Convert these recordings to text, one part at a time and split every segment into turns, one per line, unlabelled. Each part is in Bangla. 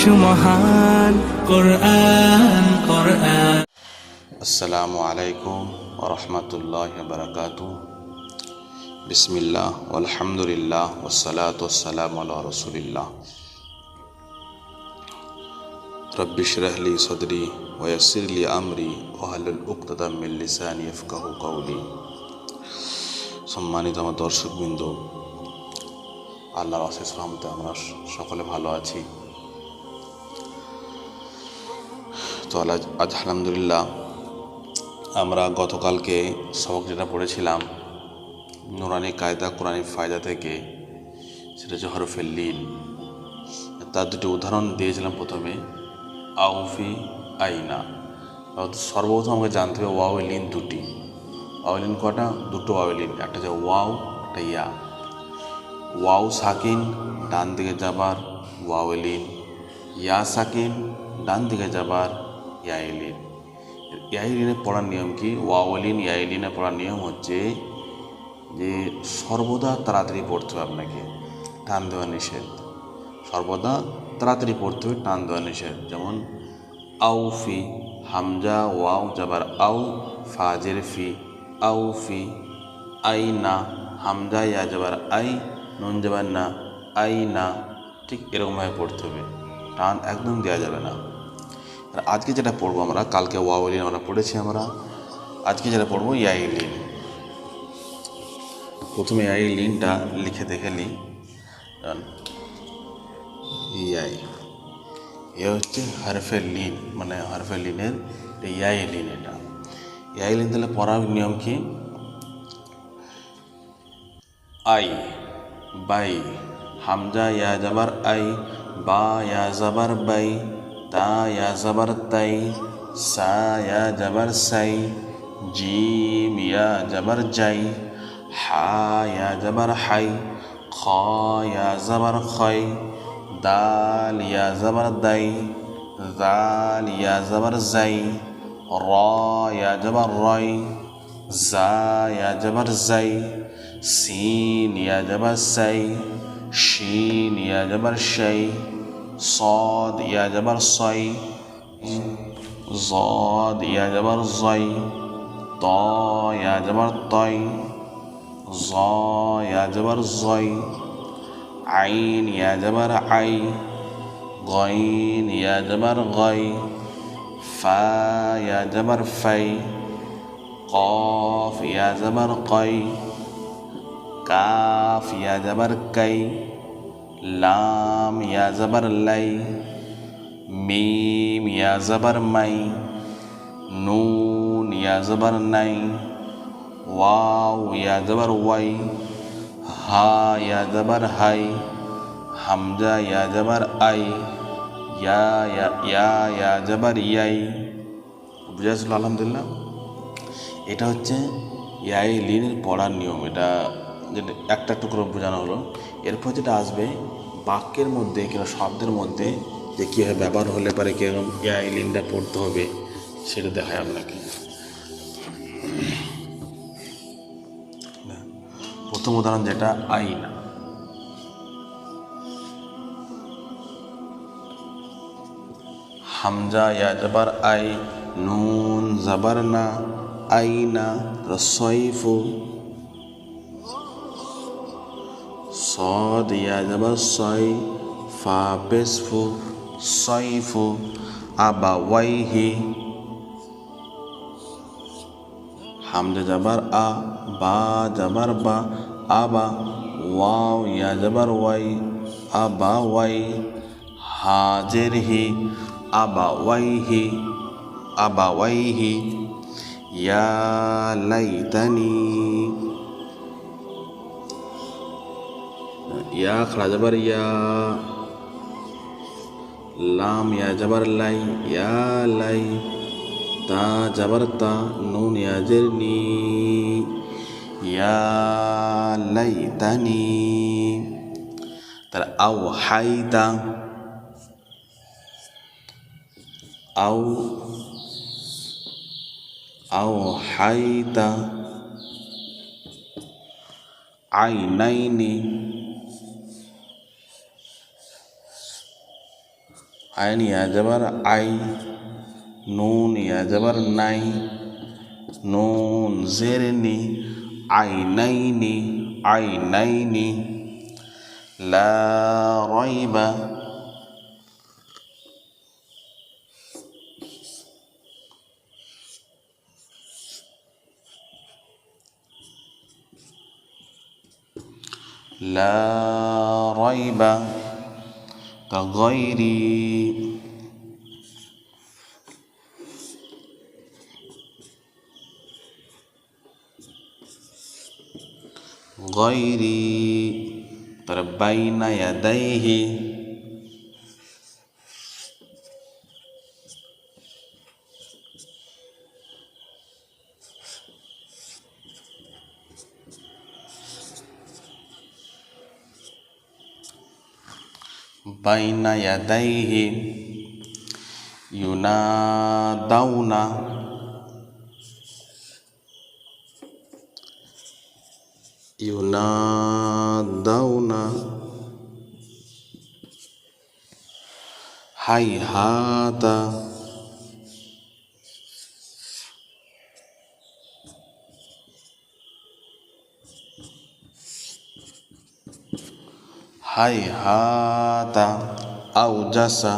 সুমহান কোরআন কোরআন।
আসসালামু আলাইকুম রহমতুল্লাহ বারকাত বিসমিল্লাহ আলহামদুলিল্লাহ ওসালাত ওসালাম আল্লাহ রসুলিল্লাহ। রব্বিশ রাহলি সদরি ওয়াসিরলি আমরি ওহালুল উক্তদাম মিল্লিসান ইফকাহু কৌলি সম্মানিত আমার দর্শকবৃন্দ, আল্লাহর অশেষ রহমতে আমরা সকলে ভালো আছি। তো আজ আলহামদুলিল্লাহ আমরা গতকালকে সবক যেটা পড়েছিলাম, নুরানি কায়দা, কোরআনি ফায়দা থেকে, সেটা হচ্ছে হরফের লিন তার দুটি উদাহরণ দিয়েছিলাম প্রথমে আউফি আইনা। সর্বপ্রথম আমাকে জানতে হবে ওয়াও লিন দুটি। ওয়াও লিন কটা দুটো ওয়াও লিন একটা হচ্ছে ওয়াও, একটা ইয়া। ওয়াও সাকিন, ডান দিকে যাবার ওয়াও লিন ইয়া সাকিন, ডান দিকে যাবার ইয়াইলিন ইয়াইলিনে পড়ার নিয়ম কি? ওয়াওলিন ইয়াইলিনে পড়ার নিয়ম হচ্ছে যে সর্বদা তাড়াতাড়ি পড়তে হবে আপনাকে। টান দেওয়া নিষেধ। সর্বদা তাড়াতাড়ি পড়তে হবে, টান দেওয়া নিষেধ। যেমন আউ ফি, হামজা, ওয়াও যাবার আউ, ফাজের ফি, আউ ফি, আই না, হামজা, ইয়া যাবার আই, নুন যাবার না, আই না, ঠিক এরকমভাবে পড়তে হবে। টান একদম দেওয়া যাবে না। আর আজকে যেটা পড়ব আমরা, কালকে ওয়াওলিন আমরা পড়েছি আমরা। আজকে যেটা পড়ব ইয়াই ইয়াইলিন প্রথমে এই লিনটা লিখে দেখে নিই। ইয়াই। এ হচ্ছে হারফের লিন মানে হারফের লিনের ইয়াই লিন এটা। ইয়াই লিন তাহলে পড়ার নিয়ম কি? আই, বাই, হামজা, ইয়া যাবার আই, বা, ইয়া যাবার বাই। তা ইয়া যাবার তাই সা ইয়া যাবার সাই জিম ইয়া যাবার যাই হা ইয়া যাবার হাই খ ইয়া যাবার খয় দাল ইয়া যাবার দাই জাল ইয়া যাবার যাই র ইয়া যাবার রয় জা ইয়া যাবার যাই সিন ইয়া যাবার সাই শিন ইয়া যাবার শাই صاد يا جبر صي. ضاد يا جبر ظي. طا يا جبر طي. ظا يا جبر ظي. عين يا جبر عي. غين يا جبر غي. فا يا جبر في. قاف يا جبر قي. كاف يا جبر كي. লাম ইয়া যাবার লাই মিম ইয়া যাবার মাই নুন ইয়া যাবার নাই ওয়াও ইয়া যাবার ওয়াই হা ইয়া যাবার হাই হামজা ইয়া যাবার আই ইয়া ইয়া ইয়া যাবার ইয়াই বুঝেছিল আলহামদুলিল্লাহ। এটা হচ্ছে ইয়াই লিনের পড়ার নিয়ম। এটা যেটা একটা একটু করে বোঝানো হলো। এরপর যেটা আসবে, বাক্যের মধ্যে কিংবা শব্দের মধ্যে যে কীভাবে ব্যবহার হলে পারে, কীরকম ইয়াই লিনটা পড়তে হবে, সেটা দেখায় আপনাকে। প্রথম উদাহরণ যেটা আইনা হামজা, ইয়া জবর, আই, নুন, জবর না আইনা রসইফু। صاد يا دبا صي فا بسفو صيفو أبا أبويه. حمد دبر أ با دبر با أبا واو يدبر وي أبا وي. هاجره أبويه أبويه. يا ليتني ওয়াইহি ইয়া লাইতানি ইয়া খড়া জবর ইয়া লাম ইয়া জবর লাই ইয়া লাই তা জবর তা নুন ইয়া জেরনি ইয়া লাইতানি তাহলে আও হাইতা আও আও عين يا جبر اي نون يا جبر ناي نون زيرني عينين عينين لا ريب. لا ريب. كغيري غيري. بين يديه. بين يديه ينادون ينادون هيهات হাইহাতা আউজাসা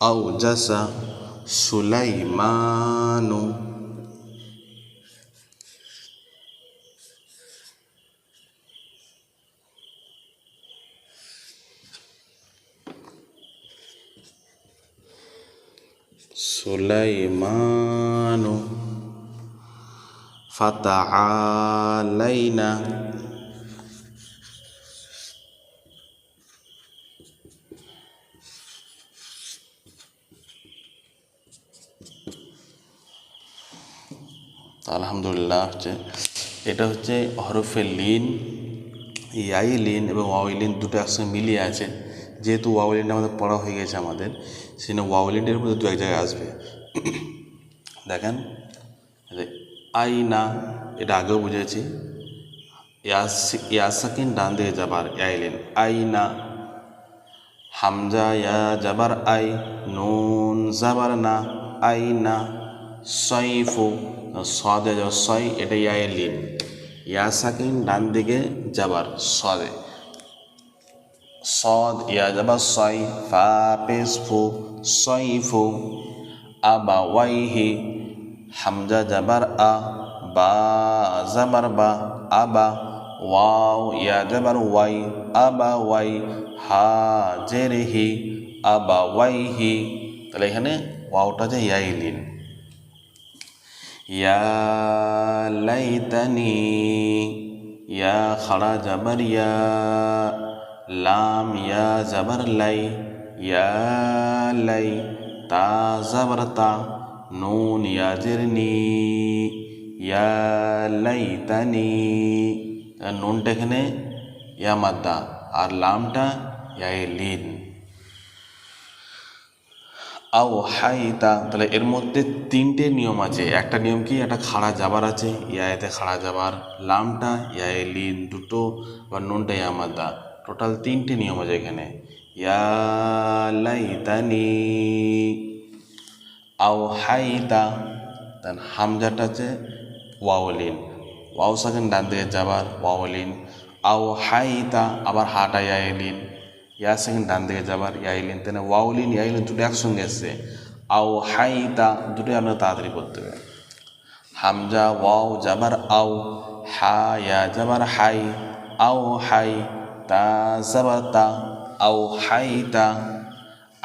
আউজাসা সুলাইমানু سليمان فتعالينا আলহামদুলিল্লাহ হচ্ছে এটা হচ্ছে হরফে লিন ইয়াই লিন এবং ওয়াই লিন দুটো একসঙ্গে মিলিয়ে আছে যেহেতু ওয়াও আমাদের পড়া হয়ে গেছে আমাদের ওয়াও লিনটার মধ্যে দু এক জায়গায় আসবে। দেখেন আই না, এটা আগেও বুঝেছি। ইয়াসাকিন ডান দিকে যাবার আইলেন আই না। হামজা, ইয়া যাবার, আই। নুন যাবার না আইনা সইফু সদে সই এটা ইয়াইলিন ইয়াসাকিন ডান দিকে যাবার, সদে। صاد يا جبر صي فا بيس فو صيف أبويه حمزة جبر أ با زبر با أبا واو يا جبر واي أبا واي হা জেরহি আবা ওয়াইহি তাহলে এখানে ওয়াওটা যে ইয়াইলিন ইয়া লাইতানি ইয়া খাড়া জাবার ইয়া লাম ইয়া জাবার লাই, ইয়া লাই তা জাবার তা, নুন ইয়া জেরনি, ইয়া লাইতানি নুনটা এখানে ইয়া মাদ্দা, আর লামটা ইয়াই লিন। আও হাই তা, তাহলে এর মধ্যে তিনটে নিয়ম আছে। একটা নিয়ম কি? একটা খাড়া যাবার আছে ইয়াতে খাড়া যাবার লামটা ইয়াই লিন, দুটো বা নুনটা ইয়ামাদা টোটাল তিনটে নিয়ম আছে এখানে। ইয়া লাইতানি আও হাইতা দেন হামজাটা আছে ওয়াওলিন। ওয়াও সাকেন ডান দিকে যাবার ওয়াওলিন। আও হাইতা আবার হাটা ইয়াইলিন। ইয়া সেকেন্ড ডান দিকে যাবার, ইয়াইলিন। তেনে ওয়াউলিন ইয়াইলিন দুটো একসঙ্গে এসছে আও হাইতা দুটোই আপনার তাড়াতাড়ি করতে হবে। হামজা, ওয়াও যাবার, আও হা ইয়া যাবার, হাই, আও হাই তা যাবার তা আও হাইতা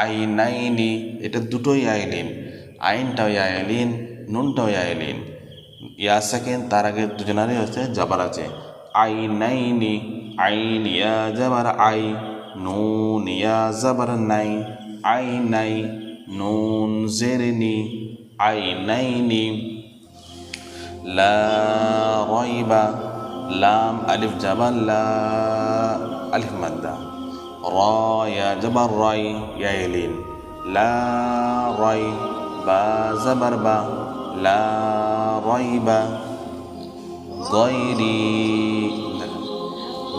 আই নাইনি এটা দুটোই আইলিন আইনটাও আইলিন, নুনটাও আইলিন। ইয়া সেকেন্ড, তার আগে দুজনারই হচ্ছে যাবার আছে। আই নাইনি আইন ইয়া যাবার আই নুন ইয়া যাবার নাই। আই নাই নুন জেরনি আই নাইনি লা রয়বা লাম আলিফ যাবার লা আলিফ মাদ্দা র ইয়া যাবার রয় ইয়াইলিন লা রয় বা যাবার বা লা রয়বা গয়রি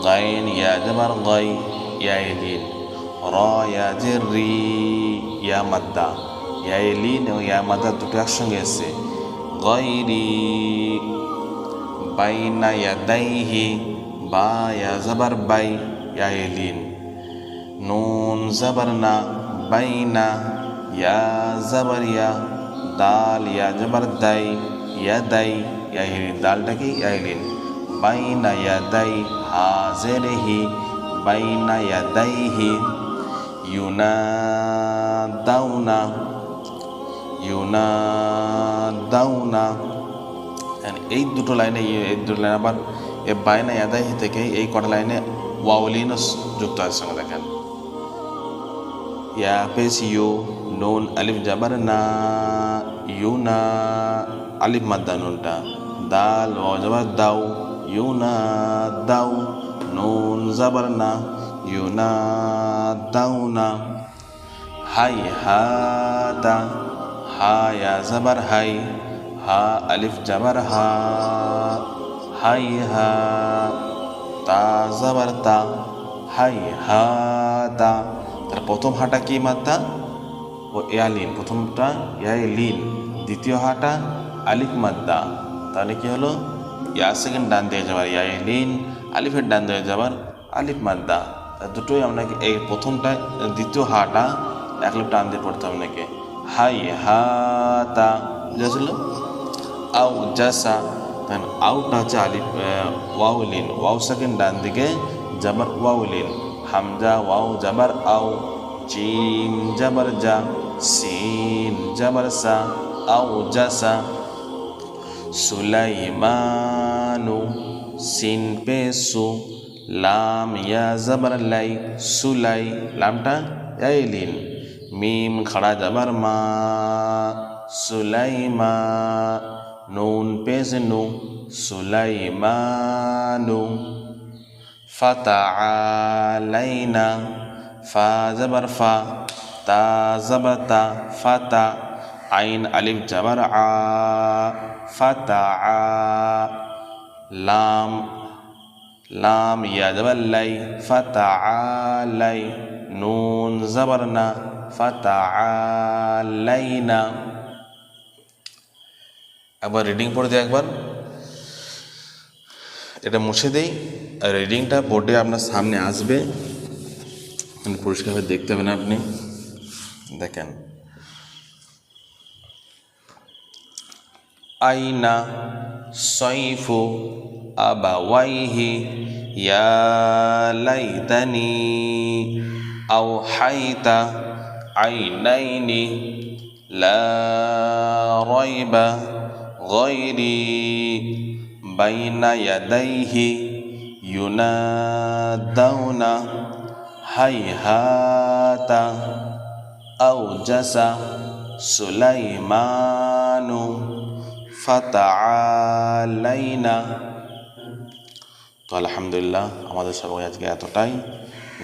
গাইন ইয়া জবর গাই ইয়া লিন র ইয়া জের রি ইয়া মাদ্দা ইয়া লিন এবং ইয়া মাদ্দা দুটো একসঙ্গে এসছে গয়রি বাইনা ইয়াদাইহি বা ইয়া জবর বাই ইয়া লিন নুন জবর না বাইনা, ইয়া জবর ইয়া দাল, ইয়া জবর দাই ইয়া দাই ইয়া হিলি দালটাকে ইয়া হিলিন বাইনা, ইয়া দাই, হাজেরহি, বাইনা, ইয়া দাইহি। ইউনা দাউনা ইউনা দাউনা এই দুটো লাইনে, এই দুটো লাইন আবার, এ বাইনা ইয়াদাহি থেকে এই কটা লাইনে ওয়াউলিনও যুক্ত আছে সঙ্গে দেখেন ইয়া পেস ইউ নুন আলিফ জাবার না ইউ না আলিফ মাদ্দা নুনটা দাল ও জাবার দাও ইউ না দাও নুন জাবার না ইউ না দাও না হাই হাতা হা ইয়া জাবার হাই হা আলিফ জাবার হা হাই হা তা, হাই হা তা তার প্রথম হাটা কি মাত্রা? ও এয়ালিন, প্রথমটা লিন দ্বিতীয় হাটা আলিফ মাদ্দা তাহলে কি হলো? ইয়া সেকেন্ড ডান দিয়ে যাবার লিন আলিফের ডান দিয়ে যাবার আলিফ মাদ্দা তা দুটোই আপনাকে এই প্রথমটা, দ্বিতীয় হাটা, এক লিপ টান দিয়ে পড়তে আপনাকে। হাই হা তা বুঝেছিল আউ জাসা দেন আউটা হচ্ছে আলিফ ওয়াউলিন ওয়াউ সেকেন্ড ডান দিকে জাবার ওয়াউলিন হামজা ওয়াউ জাবার আউ চিন জাবার যা সিন জাবার সা। আউ জাসা সুলাইমানু, সিন পে সু লাম, ইয়া জাবার লাই। সুলাই, লামটা ইয়াইলিন মিম, খড়া জাবার মা। সুলাইমা। নুন পেশ নু সুলাইমানু ফাতাআলাইনা ফা জবর ফা তা জবর তা ফাতা আইন আলিফ জবর আ ফাতা লাম লাম ইয়া জবর লাই ফাতাআলাই নুন একবার রিডিং পড়ে দিই একবার। এটা মুছে দেই। আর রিডিংটা বোর্ডে আপনার সামনে আসবে। মানে পরিষ্কারভাবে দেখতে পাবেন আপনি। দেখেন। আইনা সৈফু আবাওয়াইহি, ইয়া লাইতানি আও হাইতা আইনাইনি, লা রাইবা। غيري بين يديه ينادون هيهات أوجس سليمان فتعالينا তো আলহামদুলিল্লাহ আমাদের সবাই আজকে এতটাই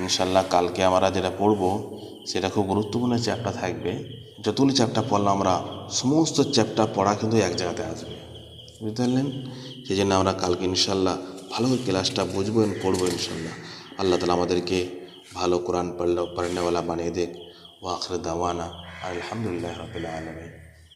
ইনশাল্লাহ কালকে আমরা যেটা পড়বো সেটা খুব গুরুত্বপূর্ণ চ্যাপ্টার থাকবে। যতগুলি চ্যাপ্টার পড়লাম আমরা, সমস্ত চ্যাপ্টার পড়া কিন্তু এক জায়গাতে আসবে। বুঝতে পারলেন? সেই জন্য আমরা কালকে ইনশাল্লাহ ভালো ক্লাসটা বুঝব পড়ব ইনশাল্লাহ আল্লাহ তালা আমাদেরকে ভালো কোরআন পড়লে, পড়নেওয়ালা বানিয়ে দেখ। ও আখরে দাওয়ানা আলহামদুলিল্লাহ রবিল্লা আলমী